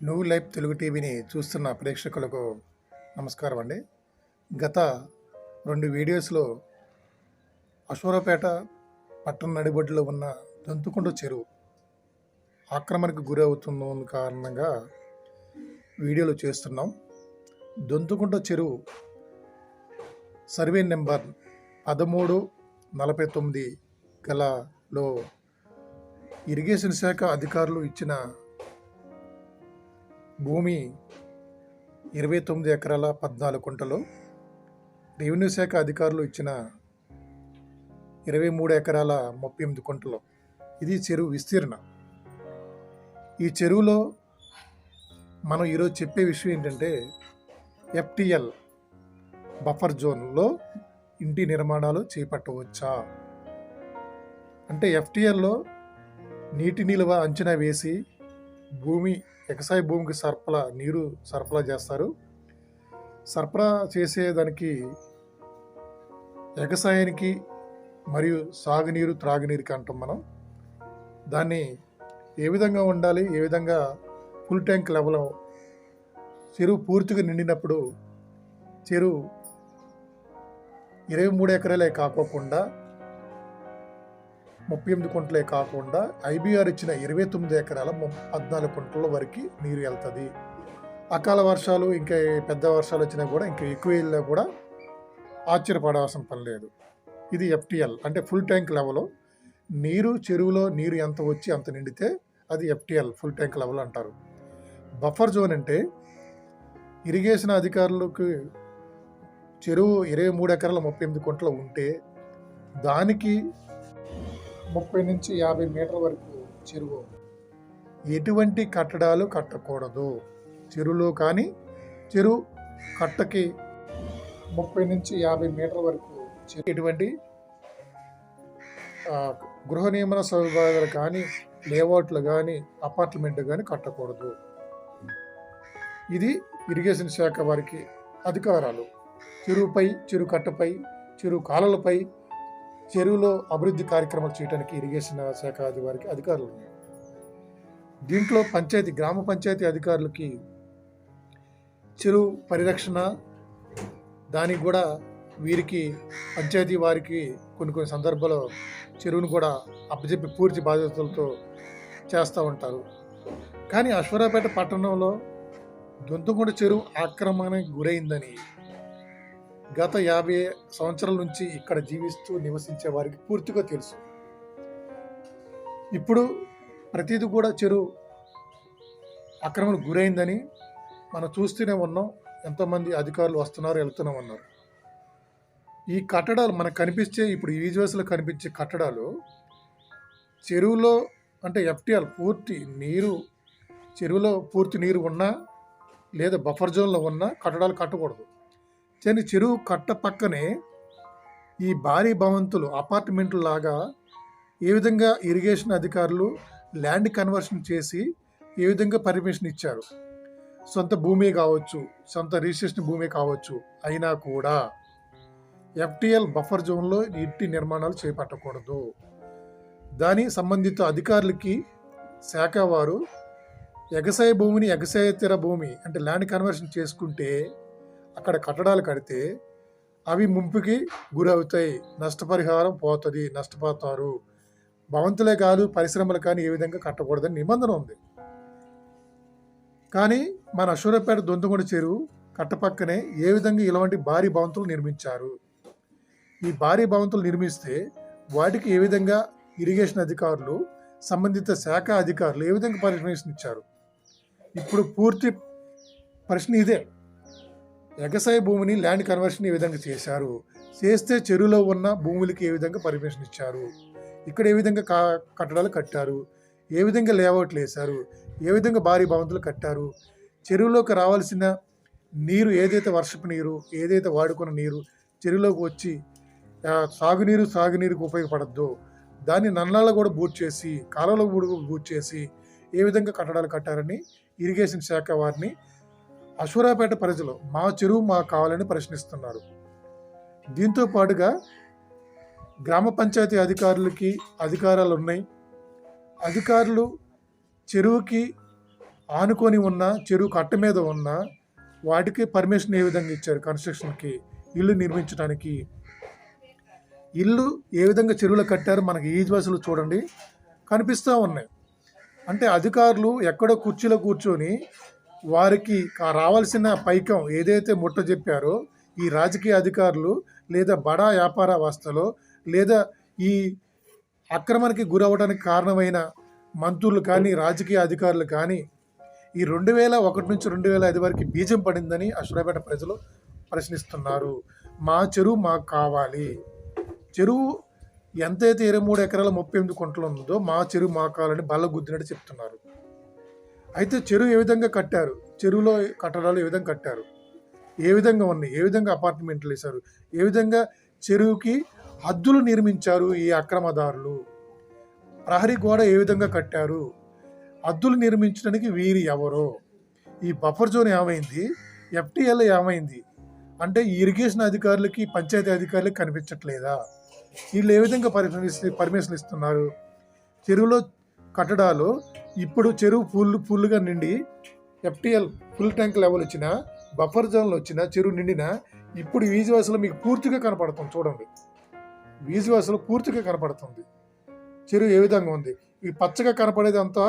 New life Telugu టీవీని చూస్తున్న ప్రేక్షకులకు నమస్కారం అండి. గత రెండు వీడియోస్లో అశ్వరపేట పట్టణ నడిబొడ్డులో ఉన్న దంతుకుంట చెరువు ఆక్రమణకు గురి అవుతున్న కారణంగా వీడియోలు చేస్తున్నాం. దొంతుకుంట చెరువు సర్వే నెంబర్ పదమూడు నలభై తొమ్మిది గలలో ఇరిగేషన్ శాఖ అధికారులు ఇచ్చిన భూమి ఇరవై తొమ్మిది ఎకరాల పద్నాలుగు కుంటలో. రెవెన్యూ శాఖ అధికారులు ఇచ్చిన ఇరవై మూడు ఎకరాల ముప్పై ఎనిమిది కుంటలో. ఇది చెరువు విస్తీర్ణ. ఈ చెరువులో మనం ఈరోజు చెప్పే విషయం ఏంటంటే ఎఫ్టిఎల్ బఫర్ జోన్లో ఇంటి నిర్మాణాలు చేపట్టవచ్చా? అంటే ఎఫ్టిఎల్లో నీటి నిల్వ అంచనా వేసి భూమి ఎగసాయ భూమికి సరఫరా నీరు సరఫరా చేస్తారు. సరఫరా చేసేదానికి ఎగసాయానికి మరియు సాగునీరు త్రాగునీరుకి అంటాం మనం. దాన్ని ఏ విధంగా ఉండాలి? ఏ విధంగా ఫుల్ ట్యాంక్ లెవెల్ చెరువు పూర్తిగా నిండినప్పుడు చెరువు ఇరవై మూడు ఎకరాలే కాకోకుండా ముప్పై ఎనిమిది కుంటలే కాకుండా ఐబీఆర్ ఇచ్చిన ఇరవై తొమ్మిది ఎకరాల ము- పద్నాలుగు కుంటల వరకు నీరు వెళ్తుంది. అకాల వర్షాలు ఇంకా పెద్ద వర్షాలు వచ్చినా కూడా ఇంకా ఎక్కువ వెళ్ళినా కూడా ఆశ్చర్యపడాల్సిన పని లేదు. ఇది ఎఫ్టిఎల్ అంటే ఫుల్ ట్యాంక్ లెవెల్ నీరు చెరువులో నీరు ఎంత వచ్చి అంత నిండితే అది ఎఫ్టిఎల్ ఫుల్ ట్యాంక్ లెవెల్ అంటారు. బఫర్ జోన్ అంటే ఇరిగేషన్ అధికారులకు చెరువు ఇరవై మూడు ఎకరాల ముప్పై ఎనిమిది కుంటలు ఉంటే దానికి ముప్పై నుంచి యాభై మీటర్ల వరకు చెరువు. ఎటువంటి కట్టడాలు కట్టకూడదు. చెరువులో కానీ చెరువు కట్టకి ముప్పై నుంచి యాభై మీటర్ల వరకు చెరువు. ఎటువంటి గృహ నియమన సౌకర్యాలు కానీ లేఅవుట్లు కానీ అపార్ట్మెంట్ కానీ కట్టకూడదు. ఇది ఇరిగేషన్ శాఖ వారికి అధికారాలు. చెరువుపై చెరువు కట్టపై చెరువు కాలలపై చెరువులో అభివృద్ధి కార్యక్రమాలు చేయడానికి ఇరిగేషన్ శాఖ అధికారికి అధికారులు ఉన్నాయి దీంట్లో పంచాయతీ గ్రామ పంచాయతీ అధికారులకి చెరువు పరిరక్షణ దానికి కూడా వీరికి పంచాయతీ వారికి కొన్ని కొన్ని సందర్భాల్లో చెరువును కూడా అప్పచెప్పి పూర్తి బాధ్యతలతో చేస్తూ ఉంటారు. కానీ అశ్వరాపేట పట్టణంలో దొంతకొండ చెరువు ఆక్రమణకు గురైందని గత యాభై సంవత్సరాల నుంచి ఇక్కడ జీవిస్తూ నివసించే వారికి పూర్తిగా తెలుసు. ఇప్పుడు ప్రతిదీ కూడా చెరువు అక్రమం గురైందని మనం చూస్తూనే ఉన్నాం. ఎంతోమంది అధికారులు వస్తున్నారు వెళ్తూనే ఉన్నారు. ఈ కట్టడాలు మనకు కనిపించే ఇప్పుడు ఈ విజువల్స్లో కనిపించే కట్టడాలు చెరువులో అంటే ఎఫ్టీఆర్ పూర్తి నీరు చెరువులో పూర్తి నీరు ఉన్నా లేదా బఫర్ జోన్లో ఉన్నా కట్టడాలు కట్టకూడదు. కానీ చెరువు కట్ట పక్కనే ఈ భారీ భవంతులు అపార్ట్మెంట్లు లాగా ఏ విధంగా ఇరిగేషన్ అధికారులు ల్యాండ్ కన్వర్షన్ చేసి ఏ విధంగా పర్మిషన్ ఇచ్చారు? సొంత భూమి కావచ్చు సొంత రిజిస్ట్రేషన్ భూమి కావచ్చు అయినా కూడా ఎఫ్టిఎల్ బఫర్ జోన్లో ఇంటి నిర్మాణాలు చేపట్టకూడదు. దాని సంబంధిత అధికారులకి శాఖ వారు ఎగసాయ భూమిని ఎగసాయతీర భూమి అంటే ల్యాండ్ కన్వర్షన్ చేసుకుంటే అక్కడ కట్టడాలు కడితే అవి ముంపుకి గురవుతాయి. నష్టపరిహారం పోతుంది. నష్టపోతారు. భవంతులే కాదు పరిశ్రమలు కానీ ఏ విధంగా కట్టకూడదని నిబంధన ఉంది. కానీ మన అశ్వరపేట దొంతగొండ చెరువు కట్టపక్కనే ఏ విధంగా ఇలాంటి భారీ భవంతులు నిర్మించారు? ఈ భారీ భవంతులు నిర్మిస్తే వాటికి ఏ విధంగా ఇరిగేషన్ అధికారులు సంబంధిత శాఖ అధికారులు ఏ విధంగా పరిశ్రమించారు ఇచ్చారు ఇప్పుడు పూర్తి ప్రశ్న ఇదే. ఎగసాయ భూమిని ల్యాండ్ కన్వర్షన్ ఏ విధంగా చేశారు? చేస్తే చెరువులో ఉన్న భూములకి ఏ విధంగా పర్మిషన్ ఇచ్చారు? ఇక్కడ ఏ విధంగా కా కట్టడాలు కట్టారు? ఏ విధంగా లేఅవుట్లు వేశారు? ఏ విధంగా భారీ భవంతులు కట్టారు? చెరువులోకి రావాల్సిన నీరు ఏదైతే వర్షపు నీరు ఏదైతే వాడుకున్న నీరు చెరువులోకి వచ్చి సాగునీరు సాగునీరుకు ఉపయోగపడద్దు. దాన్ని నల్లాలో కూడా బూట్ చేసి కాలువలో కూడా బూట్ చేసి ఏ విధంగా కట్టడాలు కట్టారని ఇరిగేషన్ శాఖ వారిని అశ్వరాపేట ప్రజలు మా చెరువు మాకు కావాలని ప్రశ్నిస్తున్నారు. దీంతో పాటుగా గ్రామ పంచాయతీ అధికారులకి అధికారాలు ఉన్నాయి అధికారులు చెరువుకి ఆనుకొని ఉన్న చెరువు కట్ట మీద ఉన్న వాటికి పర్మిషన్ ఏ విధంగా ఇచ్చారు? కన్స్ట్రక్షన్కి ఇల్లు నిర్మించడానికి ఇల్లు ఏ విధంగా చెరువులో కట్టారో? మనకి ఈజ్వాసులు చూడండి. కనిపిస్తూ ఉన్నాయి. అంటే అధికారులు ఎక్కడో కుర్చీలో కూర్చొని వారికి రావాల్సిన పైకం ఏదైతే ముట్ట చెప్పారో ఈ రాజకీయ అధికారులు లేదా బడా వ్యాపార వ్యవస్థలో లేదా ఈ అక్రమానికి గురవడానికి కారణమైన మంత్రులు కానీ రాజకీయ అధికారులు కానీ ఈ రెండు వేల ఒకటి నుంచి రెండు వేల ఐదు వరకు బీజం పడిందని అశ్వరాపేట ప్రజలు ప్రశ్నిస్తున్నారు. మా చెరువు మాకు కావాలి. చెరువు ఎంతైతే ఇరవై మూడు ఎకరాల ముప్పై ఎనిమిది కుంటలు ఉందో మా చెరువు మాకు కావాలని బల్ల గుద్దినట్టు చెప్తున్నారు. అయితే చెరువు ఏ విధంగా కట్టారు? చెరువులో కట్టడాలు ఏ విధంగా కట్టారు? ఏ విధంగా ఉన్నాయి? ఏ విధంగా అపార్ట్మెంట్లు వేశారు? ఏ విధంగా చెరువుకి హద్దులు నిర్మించారు ఈ అక్రమదారులు? ప్రహరీ గోడ ఏ విధంగా కట్టారు? హద్దులు నిర్మించడానికి వీరు ఎవరో? ఈ బఫర్ జోన్ ఏమైంది? ఎఫ్టీఎల్ ఏమైంది? అంటే ఇరిగేషన్ అధికారులకి పంచాయతీ అధికారులకి కనిపించట్లేదా? వీళ్ళు ఏ విధంగా పర్మిషన్ పర్మిషన్ ఇస్తున్నారు చెరువులో కట్టడాలు ఇప్పుడు చెరువు ఫుల్ ఫుల్గా నిండి ఎఫ్టీఎల్ ఫుల్ ట్యాంక్ లెవెల్ వచ్చిన బఫర్ జోన్లు వచ్చిన చెరువు నిండిన ఇప్పుడు వీజువాసులు మీకు పూర్తిగా కనపడుతుంది చూడండి. వీజువాసులు పూర్తిగా కనపడుతుంది. చెరువు ఏ విధంగా ఉంది? ఈ పచ్చగా కనపడేది అంతా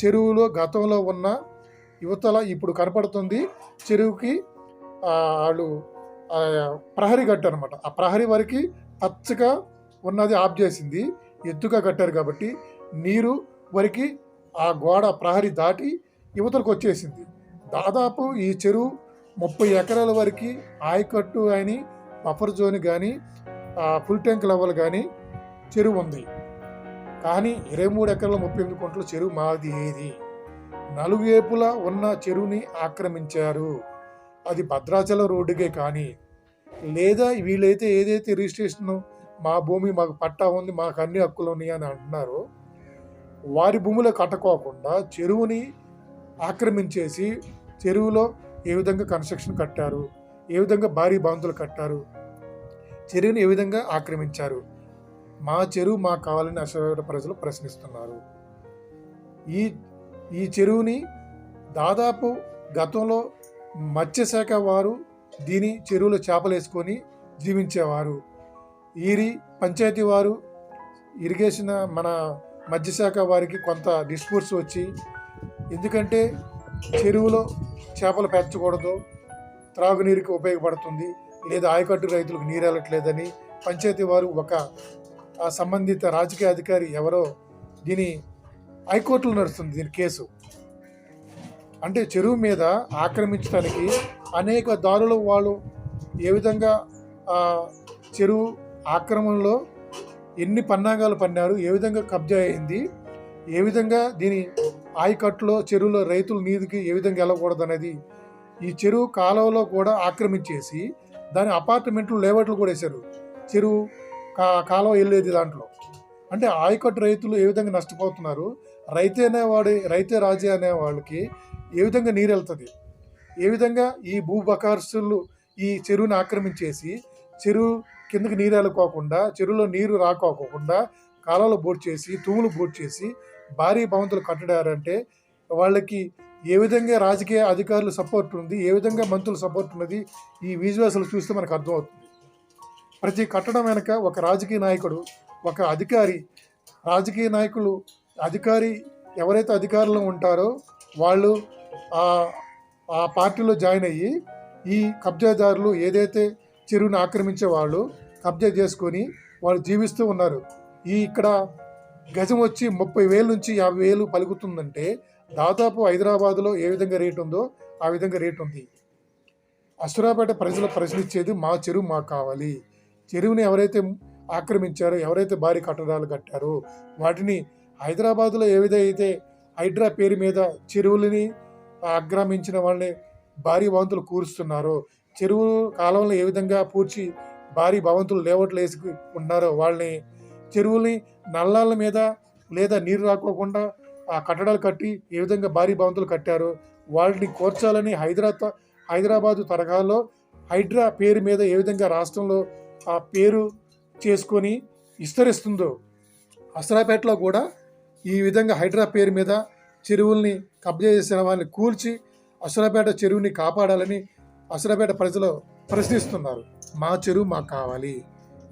చెరువులో గతంలో ఉన్న యువతల ఇప్పుడు కనపడుతుంది. చెరువుకి వాళ్ళు ప్రహరీ కట్టారు అనమాట ఆ ప్రహరీ వరకు పచ్చగా ఉన్నది ఆఫ్ చేసింది. ఎత్తుగా కట్టారు కాబట్టి నీరు వరకు ఆ గోడ ప్రహరీ దాటి యువతలకు వచ్చేసింది. దాదాపు ఈ చెరువు ముప్పై ఎకరాల వరకు ఆయకట్టు అని బఫర్ జోన్ కానీ ఫుల్ ట్యాంక్ లెవెల్ కానీ చెరువు ఉంది. కానీ ఇరవై మూడు ఎకరాల ముప్పై ఎనిమిది కుంటల చెరువు మాది ఏది? నలుగు వేపులా ఉన్న చెరువుని ఆక్రమించారు. అది భద్రాచలం రోడ్డుకే కానీ లేదా వీళ్ళైతే ఏదైతే రిజిస్ట్రేషన్ మా భూమి మాకు పట్టా ఉంది మాకు అన్ని హక్కులు ఉన్నాయి అని అంటున్నారో వారి భూములకు కట్టుకోకుండా చెరువుని ఆక్రమించేసి చెరువులో ఏ విధంగా కన్స్ట్రక్షన్ కట్టారు ఏ విధంగా భారీ బాంతులు కట్టారు చెరువుని ఏ విధంగా ఆక్రమించారు? మా చెరువు మాకు కావాలని అశ్వపేట ప్రజలు ప్రశ్నిస్తున్నారు. ఈ ఈ చెరువుని దాదాపు గతంలో మత్స్యశాఖ వారు దీని చెరువులో చేపలు వేసుకొని జీవించేవారు. ఈరి పంచాయతీ వారు ఇరిగేషన్ మన మత్స్యశాఖ వారికి కొంత డిస్ప్యూట్స్ వచ్చి ఎందుకంటే చెరువులో చేపలు పెంచకూడదు త్రాగునీరుకి ఉపయోగపడుతుంది లేదా ఆయకట్టు రైతులకు నీరు వెళ్ళట్లేదని పంచాయతీ వారు ఒక ఆ సంబంధిత రాజకీయ అధికారి ఎవరో దీని హైకోర్టులో నడుస్తుంది దీని కేసు. అంటే చెరువు మీద ఆక్రమించడానికి అనేక దారులు వాళ్ళు ఏ విధంగా చెరువు ఆక్రమణలో ఎన్ని పన్నాగాలు పన్నారు ఏ విధంగా కబ్జా అయింది ఏ విధంగా దీని ఆయకట్టులో చెరువులో రైతుల నీరుకి ఏ విధంగా వెళ్ళకూడదు అనేది ఈ చెరువు కాలువలో కూడా ఆక్రమించేసి దాని అపార్ట్మెంట్లు లేవట్లు కూడా వేశారు. చెరువు కా కాలువ వెళ్ళేది దాంట్లో. అంటే ఆయకట్టు రైతులు ఏ విధంగా నష్టపోతున్నారు రైతే అనేవాడి రైతే రాజే అనే వాళ్ళకి ఏ విధంగా నీరు వెళ్తుంది? ఏ విధంగా ఈ భూబకార్సులు ఈ చెరువుని ఆక్రమించేసి చెరువు కిందకి నీరు వెళ్ళుకోకుండా చెరువులో నీరు రాకోకుండా కాలాలు బోట్ చేసి తూములు బోట్ చేసి భారీ భవంతులు కట్టడారంటే వాళ్ళకి ఏ విధంగా రాజకీయ అధికారులు సపోర్ట్ ఉంది ఏ విధంగా మంత్రులు సపోర్ట్ ఉన్నది ఈ విజువల్స్లు చూస్తే మనకు అర్థమవుతుంది. ప్రతి కట్టడం వెనక ఒక రాజకీయ నాయకుడు ఒక అధికారి రాజకీయ నాయకులు అధికారి ఎవరైతే అధికారంలో ఉంటారో వాళ్ళు ఆ ఆ పార్టీలో జాయిన్ అయ్యి ఈ కబ్జాదారులు ఏదైతే చెరువుని ఆక్రమించే వాళ్ళు కబ్జా చేసుకొని వాళ్ళు జీవిస్తూ ఉన్నారు. ఈ ఇక్కడ గజం వచ్చి ముప్పై వేల నుంచి యాభై వేలు పలుకుతుందంటే దాదాపు హైదరాబాదులో ఏ విధంగా రేటు ఉందో ఆ విధంగా రేటు ఉంది. అసురాపేట ప్రజలు ప్రశ్నించేది మా చెరువు మాకు కావాలి. చెరువుని ఎవరైతే ఆక్రమించారో ఎవరైతే భారీ కట్టడాలు కట్టారో వాటిని హైదరాబాద్లో ఏ విధైతే హైడ్రా పేరు మీద చెరువులని ఆక్రమించిన వాళ్ళని భారీ వాంతులు కూరుస్తున్నారో చెరువు కాలంలో ఏ విధంగా పూడ్చి భారీ భవంతులు లేఅవుట్లు వేసి ఉన్నారో వాళ్ళని చెరువుల్ని నల్లాల మీద లేదా నీరు రాకోకుండా ఆ కట్టడాలు కట్టి ఏ విధంగా భారీ భవంతులు కట్టారో వాళ్ళని కోర్చాలని హైదరాబాద్ హైదరాబాదు తరహాలో హైడ్రా పేరు మీద ఏ విధంగా రాష్ట్రంలో ఆ పేరు చేసుకొని విస్తరిస్తుందో అసరాపేటలో కూడా ఈ విధంగా హైడ్రా పేరు మీద చెరువుల్ని కబ్జా చేసిన వాళ్ళని కూల్చి అసరాపేట చెరువుని కాపాడాలని అసరాపేట ప్రజలు ప్రశ్నిస్తున్నారు. మా చెరువు మాకు కావాలి.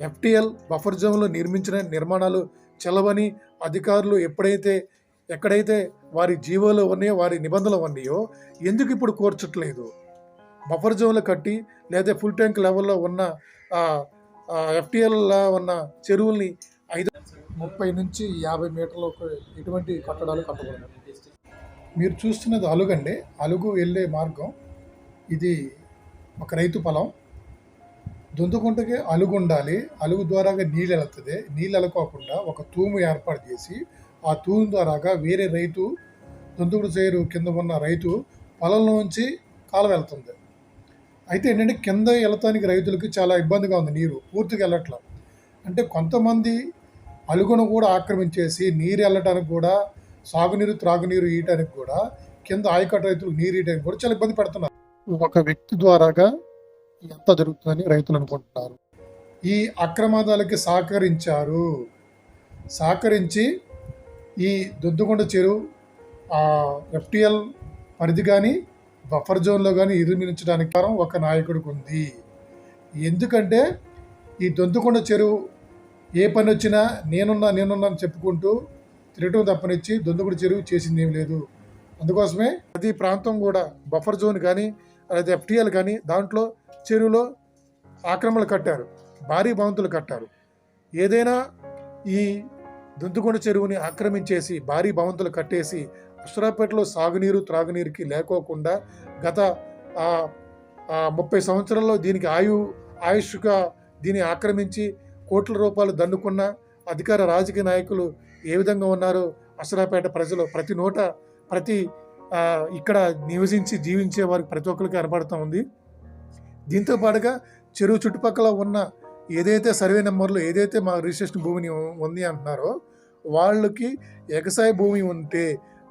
ఎఫ్టిఎల్ బఫర్ జోన్లో నిర్మించిన నిర్మాణాలు చెలవని అధికారులు ఎప్పుడైతే ఎక్కడైతే వారి జీవోలు ఉన్నాయో వారి నిబంధనలు ఉన్నాయో ఎందుకు ఇప్పుడు కోర్చట్లేదు? బఫర్ జోన్లు కట్టి లేదా ఫుల్ ట్యాంక్ లెవెల్లో ఉన్న ఎఫ్టిఎల్లో ఉన్న చెరువుల్ని ఐదు ముప్పై నుంచి యాభై మీటర్లకు ఎటువంటి కట్టడాలు కట్టకూడదు. మీరు చూస్తున్నది అలుగండి అలుగు వెళ్ళే మార్గం. ఇది ఒక రైతు పొలం. దొందుకుంటకి అలుగు ఉండాలి. అలుగు ద్వారాగా నీళ్ళు వెళుతుంది నీళ్ళు వెళ్ళకోకుండా ఒక తూము ఏర్పాటు చేసి ఆ తూము ద్వారాగా వేరే రైతు దుందుకుడు చేరు కింద ఉన్న రైతు పొలంలోంచి కాల వెళ్తుంది. అయితే ఏంటంటే కింద వెళ్ళటానికి రైతులకి చాలా ఇబ్బందిగా ఉంది నీరు. పూర్తిగా వెళ్ళట్లా అంటే కొంతమంది అలుగును కూడా ఆక్రమించేసి నీరు వెళ్ళటానికి కూడా సాగునీరు త్రాగునీరు ఇయటానికి కూడా కింద ఆయకట్టు రైతులు నీరు ఇయటానికి కూడా చాలా ఇబ్బంది పడుతున్నారు. ఒక వ్యక్తి ద్వారాగా ఎంత జరుగుతుందని రైతులు అనుకుంటున్నారు. ఈ అక్రమాదాలకి సహకరించారు. సహకరించి ఈ దొద్దుకొండ చెరువు ఎఫ్టిఎల్ పరిధి కానీ బఫర్ జోన్లో కానీ నిర్మించడానికి కారణం ఒక నాయకుడికి ఉంది. ఎందుకంటే ఈ దొంతుకొండ చెరువు ఏ పని వచ్చినా నేనున్నా నేనున్నా అని చెప్పుకుంటూ తిరగటం తప్పనిచ్చి దొందుకొండ చెరువు చేసింది ఏం లేదు. అందుకోసమే ప్రతి ప్రాంతం కూడా బఫర్ జోన్ కానీ లేదా ఎఫ్టిఎల్ కానీ దాంట్లో చెరువులో ఆక్రమణలు కట్టారు. భారీ భవంతులు కట్టారు. ఏదైనా ఈ దొంతుకొండ చెరువుని ఆక్రమించేసి భారీ భవంతులు కట్టేసి అసురాపేటలో సాగునీరు త్రాగునీరుకి లేకోకుండా గత ముప్పై సంవత్సరాల్లో దీనికి ఆయు ఆయుష్గా దీన్ని ఆక్రమించి కోట్ల రూపాయలు దండుకున్న అధికార రాజకీయ నాయకులు ఏ విధంగా ఉన్నారో అసరాపేట ప్రజలు ప్రతి నోట ప్రతి ఇక్కడ నివసించి జీవించే వారికి ప్రతి ఒక్కరికి కనపడుతూ ఉంది. దీంతో పాటుగా చెరువు చుట్టుపక్కల ఉన్న ఏదైతే సర్వే నెంబర్లు ఏదైతే మా రిజిస్ట్రేషన్ భూమిని ఉంది అంటున్నారో వాళ్ళకి ఎగసాయ భూమి ఉంటే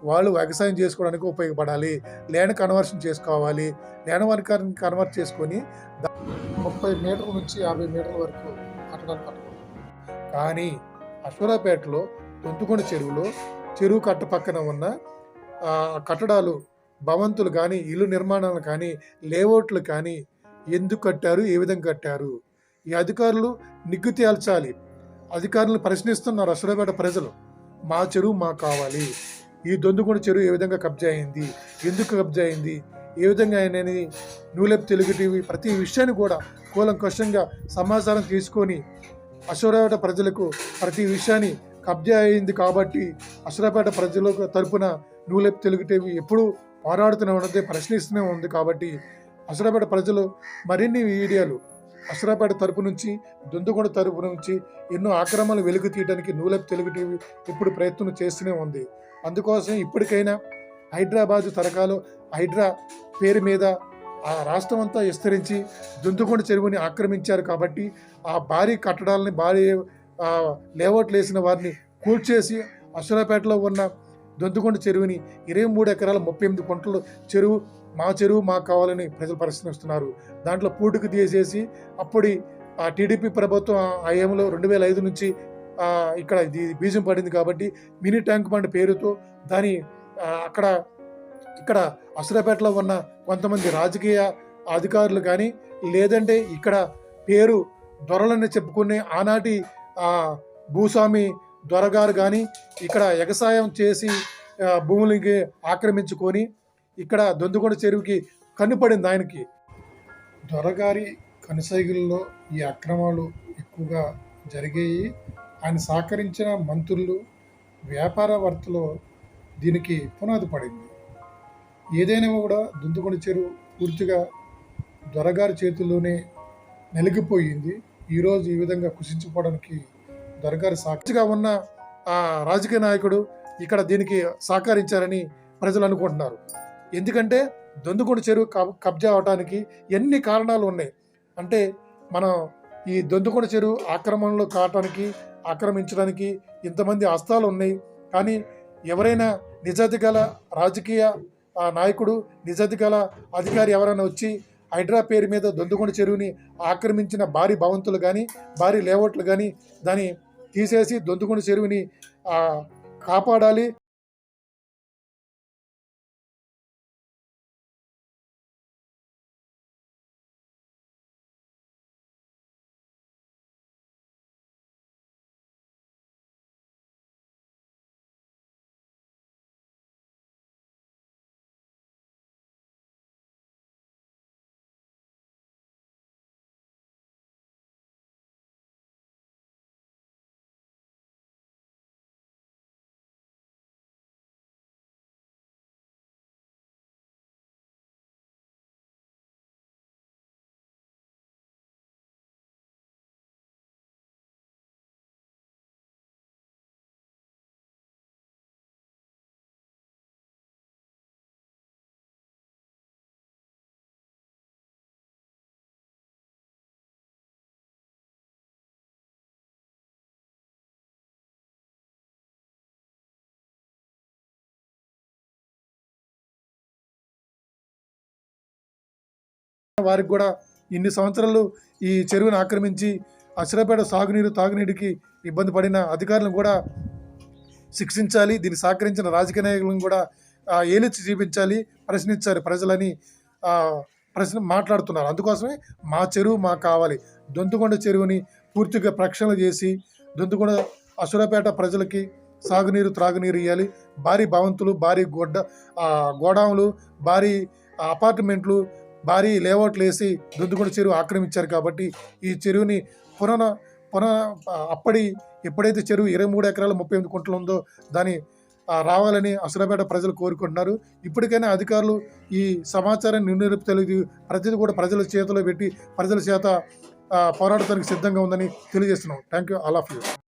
వాళ్ళు వ్యవసాయం చేసుకోవడానికి ఉపయోగపడాలి. ల్యాండ్ కన్వర్షన్ చేసుకోవాలి. ల్యాండ్ వర్కర్ని కన్వర్ట్ చేసుకొని ముప్పై మీటర్ల నుంచి యాభై మీటర్ల వరకు కట్టడానికి కట్టకూడదు కానీ అశ్వరాపేటలో తొంతుకొండ చెరువులో చెరువు కట్ట పక్కన ఉన్న కట్టడాలు భవంతులు కానీ ఇల్లు నిర్మాణాలు కానీ లేఅవుట్లు కానీ ఎందుకు కట్టారు? ఏ విధంగా కట్టారు? ఈ అధికారులు నిగ్గు తేల్చాలి. అధికారులను ప్రశ్నిస్తున్నారు అసలుపేట ప్రజలు. మా చెరువు మాకు కావాలి. ఈ దొందుకొండ చెరువు ఏ విధంగా కబ్జా అయింది? ఎందుకు కబ్జా అయింది? ఏ విధంగా అయినని నూలెప్ తెలుగు టీవీ ప్రతి విషయాన్ని కూడా కూలంకషంగా సమాచారం తీసుకొని అశ్వరాపేట ప్రజలకు ప్రతి విషయాన్ని కబ్జా అయింది కాబట్టి అశ్వరాపేట ప్రజలకు తరపున నూలెప్ తెలుగు టీవీ ఎప్పుడు పోరాడుతూనే ఉన్నది ప్రశ్నిస్తూనే ఉంది కాబట్టి అశ్వరాపేట ప్రజలు మరిన్ని వీడియోలు అశ్వరాపేట తరపు నుంచి దుందుగొండ తరపు నుంచి ఎన్నో ఆక్రమణలు వెలుగు తీయడానికి నూలెప్ తెలుగు టీవీ ఇప్పుడు ప్రయత్నం చేస్తూనే ఉంది. అందుకోసం ఇప్పటికైనా హైదరాబాద్ తరకాలు హైడ్రా పేరు మీద ఆ రాష్ట్రం అంతా విస్తరించి దుందుకొండ చెరువుని ఆక్రమించారు కాబట్టి ఆ భారీ కట్టడాలని భారీ లేఅవుట్లు వేసిన వారిని కూల్చేసి అశ్వరాపేటలో ఉన్న దొంతుకొండ చెరువుని ఇరవై మూడు ఎకరాల ముప్పై ఎనిమిది గుంటలు చెరువు మా చెరువు మాకు కావాలని ప్రజలు ప్రశ్నిస్తున్నారు దాంట్లో పూటుకు తీసేసి అప్పటి ఆ టీడీపీ ప్రభుత్వం హయాంలో రెండు వేల ఐదు నుంచి ఇక్కడ ఇది బీజం పడింది కాబట్టి మినీ ట్యాంక్ బండ్ పేరుతో దాని అక్కడ ఇక్కడ అసురపేటలో ఉన్న కొంతమంది రాజకీయ అధికారులు కానీ లేదంటే ఇక్కడ పేరు దొరలని చెప్పుకునే ఆనాటి భూస్వామి దొరగారు కానీ ఇక్కడ ఎగసాయం చేసి భూములకి ఆక్రమించుకొని ఇక్కడ దొందుకొండ చెరువుకి కన్నుపడింది ఆయనకి. దొరగారి కనుసైగుల్లో ఈ అక్రమాలు ఎక్కువగా జరిగాయి. ఆయన సహకరించిన మంత్రులు వ్యాపారవర్తలో దీనికి పునాది పడింది. ఏదైనా కూడా దుందుకొండ చెరువు పూర్తిగా దొరగారి చేతుల్లోనే నలిగిపోయింది. ఈరోజు ఈ విధంగా కుషించుకోవడానికి దొరగారి సాక్షిగా ఉన్న ఆ రాజకీయ నాయకుడు ఇక్కడ దీనికి సహకరించారని ప్రజలు అనుకుంటున్నారు. ఎందుకంటే దొందుకొండ చెరువు కబ్జా అవడానికి ఎన్ని కారణాలు ఉన్నాయి? అంటే మనం ఈ దొందుకొండ చెరువు ఆక్రమణలో కావటానికి ఆక్రమించడానికి ఇంతమంది అస్తాలు ఉన్నాయి. కానీ ఎవరైనా నిజాతి గల రాజకీయ నాయకుడు నిజాతి గల అధికారి ఎవరైనా వచ్చి హైడ్రా పేరు మీద దొందుకొండ చెరువుని ఆక్రమించిన భారీ భవంతులు కానీ భారీ లేఅవుట్లు కానీ దాని తీసేసి దొందుకుని చెరువుని కాపాడాలి. వారికి కూడా ఇన్ని సంవత్సరాలు ఈ చెరువును ఆక్రమించి అసలపేట సాగునీరు తాగునీటికి ఇబ్బంది పడిన అధికారులను కూడా శిక్షించాలి దీన్ని సహకరించిన రాజకీయ నాయకులను కూడా ఏలిచ్చి చూపించాలి ప్రశ్నించాలి ప్రజలని ప్రశ్న మాట్లాడుతున్నారు. అందుకోసమే మా చెరువు మాకు కావాలి. దొంతుకొండ చెరువుని పూర్తిగా ప్రక్షాళన చేసి దొంతుకొండ అసురపేట ప్రజలకి సాగునీరు త్రాగునీరు ఇవ్వాలి భారీ భవంతులు భారీ గొడ్డ గోడాములు భారీ అపార్ట్మెంట్లు భారీ లేఅవుట్లు వేసి దుద్దుగూడ చెరువు ఆక్రమించారు కాబట్టి ఈ చెరువుని పునః పునః అప్పటి ఎప్పుడైతే చెరువు ఇరవై మూడు ఎకరాల ముప్పై ఎనిమిది కుంటలు ఉందో దాని రావాలని అసలపేట ప్రజలు కోరుకుంటున్నారు. ఇప్పటికైనా అధికారులు ఈ సమాచారాన్ని నిర్ణయం తెలియదు. ప్రతిదీ కూడా ప్రజల చేతిలో పెట్టి ప్రజల చేత పోరాడటానికి సిద్ధంగా ఉందని తెలియజేస్తున్నాం. Thank you all of you.